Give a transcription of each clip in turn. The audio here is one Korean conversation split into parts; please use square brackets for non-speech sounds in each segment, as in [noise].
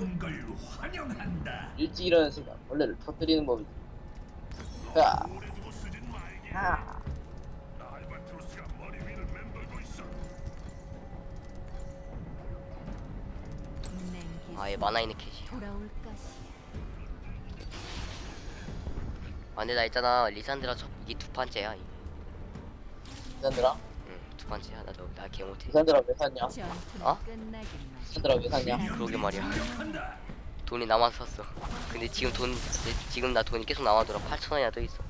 온걸 환영한다. 일찍 일어나는 순간 벌레를 터뜨리는 법이지. 자. 아. 아얘 만화 있는 캐시 아 근데 나 있잖아 리산드라 저 이게 두 판째야 이. 이산드라? 응두 판째야 나저나 개 못해. 이산드라 왜 샀냐? 전투는 어? 이산드라 왜 샀냐? 그러게 말이야. 돈이 남아서 샀어. 근데 지금 돈 지금 나 돈이 계속 남아돌아. 8천 원이나 더 있어.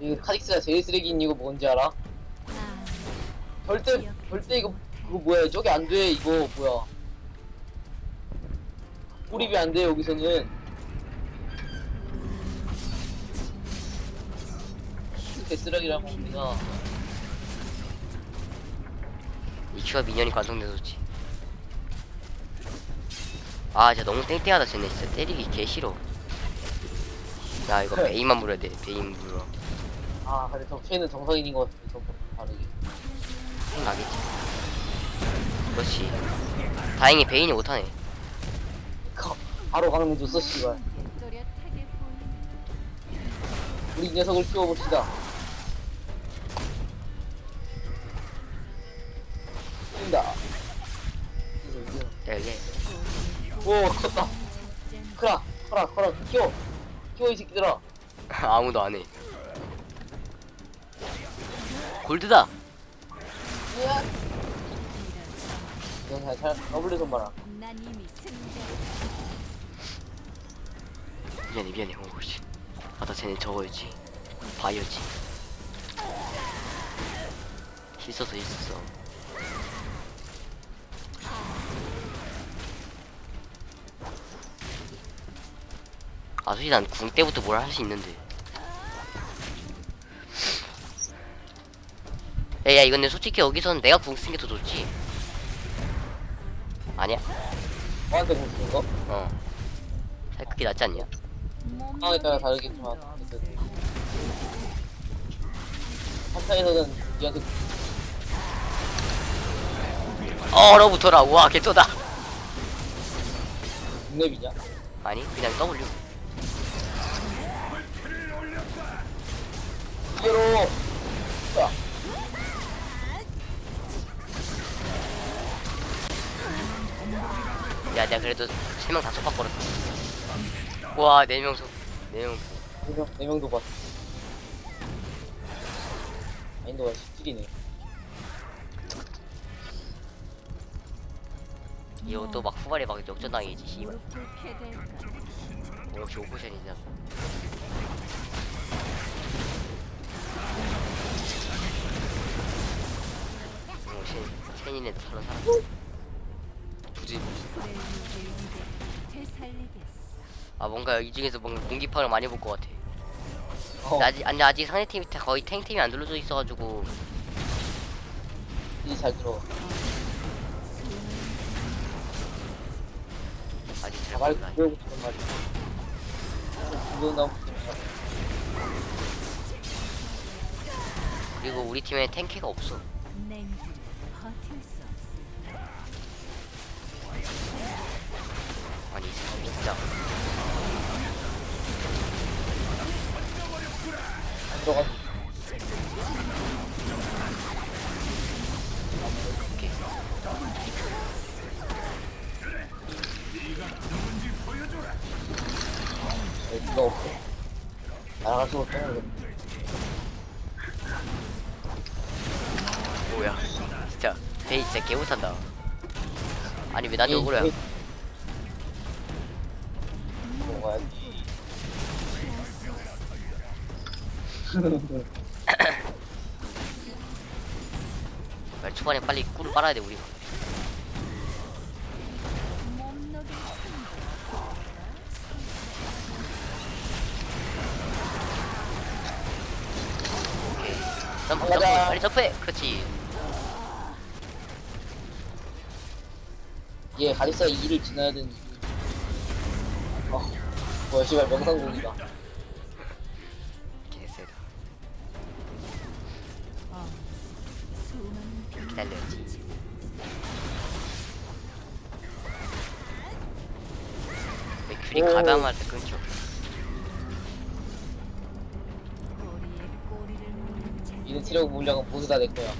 이 카직스가 제일 쓰레기인 이거 뭔지 알아? 아, 절대 절대 이거 그거 뭐야? 저기 안돼 이거. 뭐야? 고립이 안 돼 여기서는. 이렇게 쓰레기라고 우리가 이큐가 미니언이 완성돼서 좋지. 아 진짜 너무 땡땡하다 쟤네. 진짜 때리기 개 싫어. 나 이거 베인만 물어야 돼. 베인 물어. 아 근데 덕체는 정상인인 것 같아 저거 다르게. 나겠지. 그렇지. 다행히 베인이 못하네. 거- 바로 가는 줬어 씨발 우리 이 녀석을 키워봅시다 오 컸다. 크라 크라 크라 키워 키워 이 새끼들아. [laughs] 아무도 안 해. 골드다. 이건 잘, 잘 더블리 손 봐라. 난 이미 승자 미안해 미안해 어 씨. 아나 쟤네 저거였지. 바이오지. 있었어 있었어 아 솔직히 난 궁 때부터 뭘 할 수 있는데. 야 야 이건 내 솔직히 여기서는 내가 궁 쓰는 게 더 좋지. 아니야? 너한테 공쓰는 거? 어. 살 그게 낫지 않냐? 상황에 따라 다르겠지만. 어쨌든 한타에서는 니한테 어, 얼어붙어라. 우와 개쩌다. 국랩이냐? 아니 그냥 W 이게로. 자 야 내가 그래도 세 명 다 속박거렸어. 우와 네명 속.. 네명. 네명 네 명도 봤어. 마인도가 17이네. 이거 또 막 후발에 막 역전당이지 씨발. 역시 오포션이냐 어, 신, 신인의 저런 사람. 되살리겠어 아 뭔가 이 중에서 뭔가 공기파를 많이 볼 것 같아. 어. 아직 아니 아직 상대 팀이 다 거의 탱 팀이 안 눌러져 있어가지고. 이잘 들어 아직 잘 가발 몰라 싶은 말이야. 나오고 싶은 그리고 우리 팀에 탱캐가 없어 진짜 오케이 누가 없어 없잖아 이거. 뭐야 진짜 베이 진짜 개 못한다 아니 왜 나한테 억울해 먹어야지 빨리 초반에 빨리 꿀을 빨아야 돼 몸놀이 점프 점프 가자. 빨리 점프해 그렇지 얘 가리사 2를 지나야 되는 이유. 어 뭐야 씨발 어, 수많은 기다려야지 둘이 오. 가방할 때 끊겨 꼬리에 꼬리를 무는 자 이는 체력 물량은 모두 다내 거야.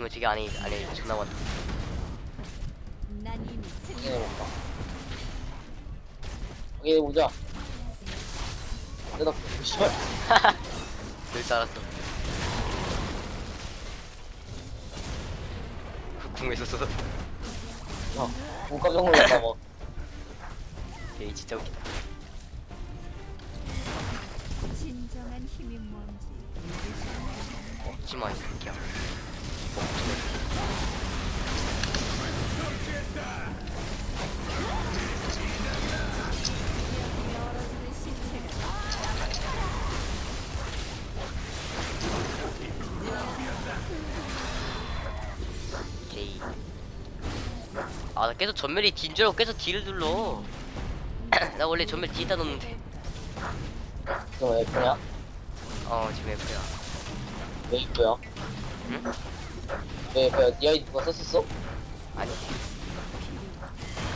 분명 저기 안에 안에 존나 많다 난 이미 승리 확인해볼까? 확인해보자. 내가 씨발. [laughs] 그럴 줄 알았어 그 궁에서 쏘 어, 오 깜짝 놀랐다 뭐. 얘 진짜 웃기다 진정한 힘이 뭔지 먹지마 이 새끼야 게이 아나 계속 전멸이 딘 줄 알고 계속 딜을 눌러 [clears throat] 나 원래 전멸 뒤에다 놓는데 너 F냐? 어 지금 F야 왜 F야? 응? 왜? 니 아이디 누가 썼었어? 아니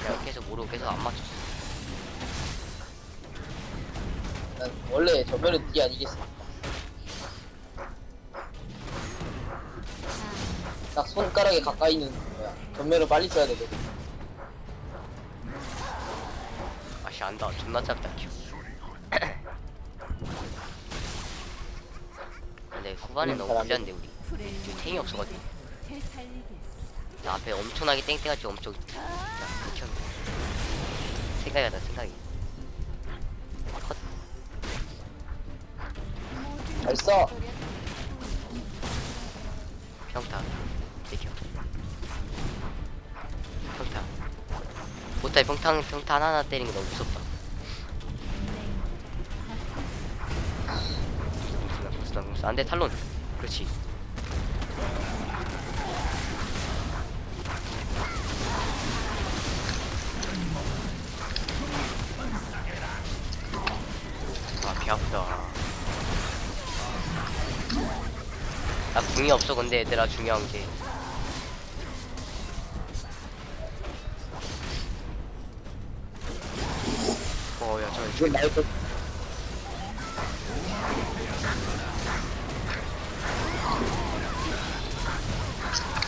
내가 계속 모르고 계속 안 맞췄어 난 원래 전멸은 니 아니겠어. 딱 손가락에 가까이 있는 거야. 전멸은 빨리 써야 되거든. 아씨 안다 존나 짧다 큐 [coughs] 근데 후반에 음, 너무 잘안 불리한데 우리 지금 탱이 없어가지고 나 앞에 엄청나게 땡땡하지 엄청 진짜 극혐 생각이 나다 생각이. 컷. 잘 써. 평타. 대겨. 평타. 못해 평타 평타 하나 하나 때리는 게 너무 무섭다. 무슨 무슨 무슨. 안돼 탈론. 그렇지 나 궁이 없어 근데 얘들아 중요한 게 어야 저 이건 나의 거.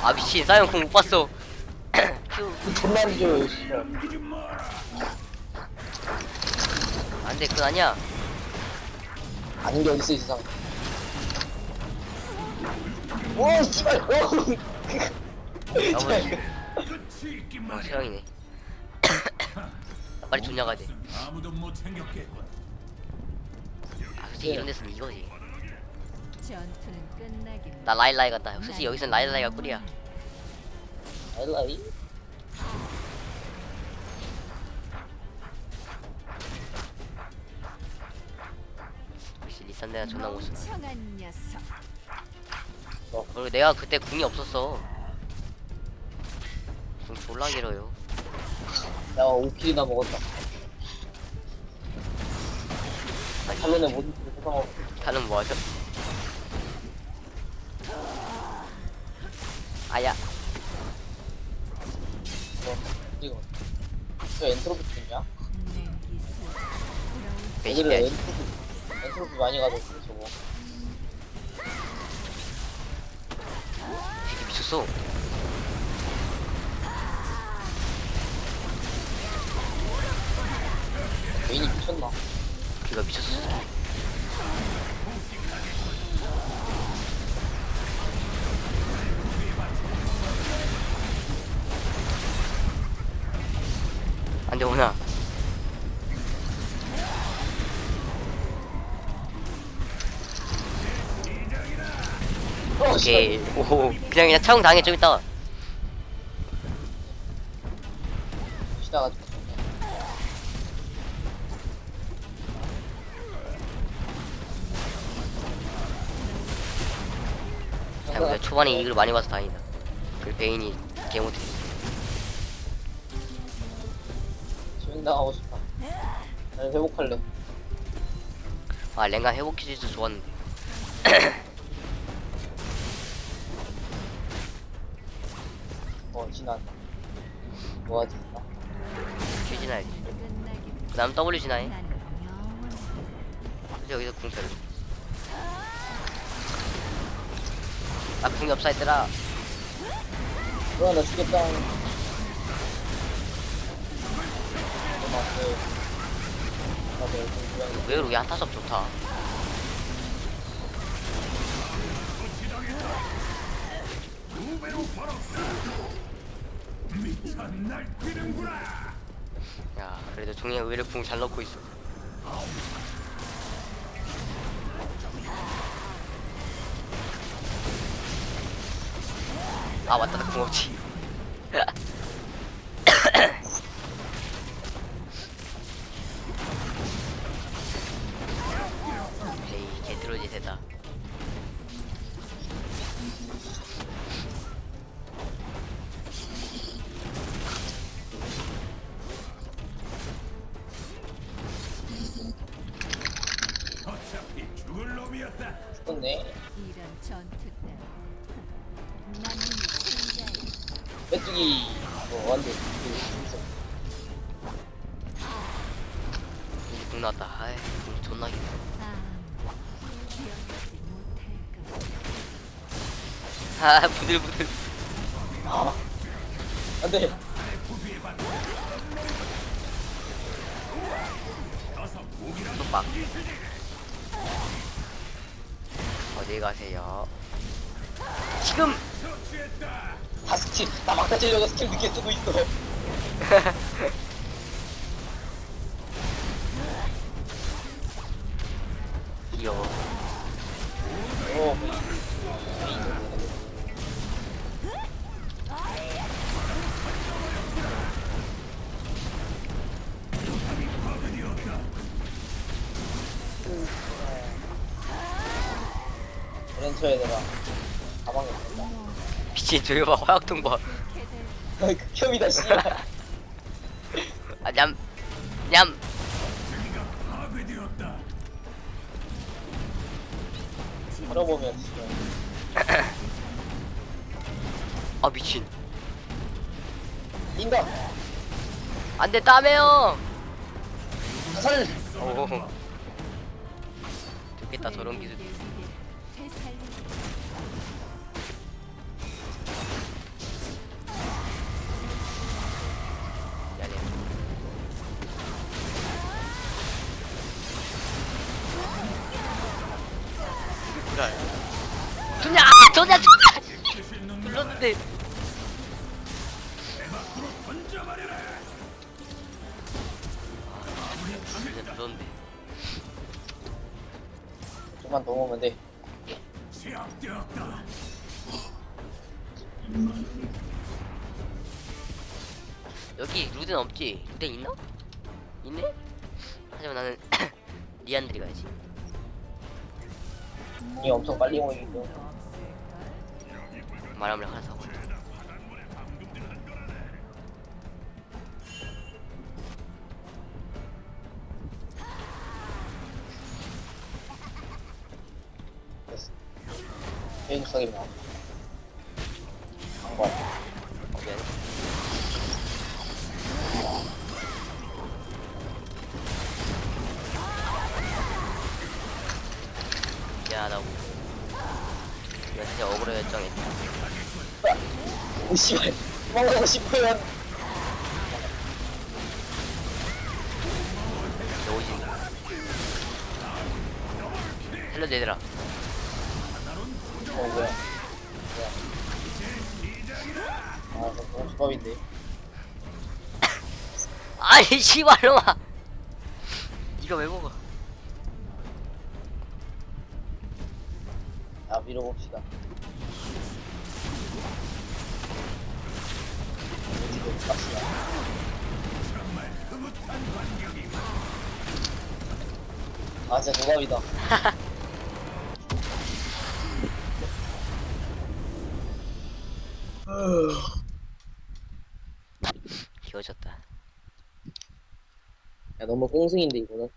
아 미친 사이언 궁못 봤어 줘요, 씨발. 안돼 그건 아니야 아닌 게 어딨어, 이 세상. 오, 씨발! 오! 나머지 어 해. 세영이네 나 빨리 존냐 가야 돼아 아무도 못 챙겼겠군. 솔직히 이런 데서는 이거지 전투는 나 라일라이 간다 솔직히 여기선 라일라이가 꿀이야 알라이? 역시 리산데나 존나 멍청한 녀석 그리고 내가 그때 궁이 없었어 궁 졸라 길어요 야, 5킬이나 먹었다. 아니 탈론의 모든 킬을 뺏어먹고. 타는 뭐 하죠? 아야 어, 이거. 저 엔트로피? 냉기수 부러운 애들은 엔트로피, 엔트로피 많이 가졌어, 저거. 되게 미쳤어? 메인이 미쳤나? 걔가 미쳤어. 안돼 오나 오케이. 오 그냥 그냥 차ung 당해. 좀 이따가 시다가 다행이다 초반에 이익을 많이 봐서 다행이다. 그 베인이 개 못해. 지금 나가고 싶다. 난 회복할래. 아 랭가 회복 퀴즈도 좋았는데 뭐하지? 퀴 지나야지. 끝나기는 그 다음 W 지나해 그래서 여기서 궁 빼고 아 궁이 없어 했더라 그럼 나 죽겠다. 여기 한타섭 좋다 야 그래도 종이가 의외로 궁잘 넣고 있어. 아 맞다. 나궁 없지 [laughs] 죽을 놈이었다. 죽었네. 이런 전투 따위 만민이 승자야 메뚜기, 뭐, 완전, 그, 나왔다 아이 궁 존나 길어 아무 기억하지 못할까 아 부들부들 아. 안 돼. 속박 어디 가세요 지금 다 스킬, 나 막다 째려고 스킬 늦게 쓰고 있어. [laughs] 렌처에 내가 가방에 있다. 미친 저기 봐 화약통 봐 극혐이다, 씨발. 아, 냠, 냠. 걸어보면 지금. [laughs] 아, 미친. 인다! 안 돼, 따매요. 살! 오. 좋겠다, 저런 기술. 진짜 눌렀는데. 좀만 더 오면 돼. 여기 루덴 없지? 루덴 있나? 있네? 하지만 나는 [coughs] 리안드리 가야지. 이 엄청 빨리 때문에. 말하면 하나 사고. 나와. 한번. 어, 미안해. 미안하다고. 이거 진짜 억울해 결정했다. 오, 씨발. 도망가고 싶으면. 너 오진다. 살려줘 얘들아. 어, 뭐야. 뭐야. 아, 저 너무 조밥인데. [coughs] 아니 씨발 놈아. 니가 왜 먹어? 아, 밀어봅시다. 어디로 갑시다. 아, 진짜 노답이다. [laughs] 귀여졌다. 야, 너무 꽁승인데, 이거는.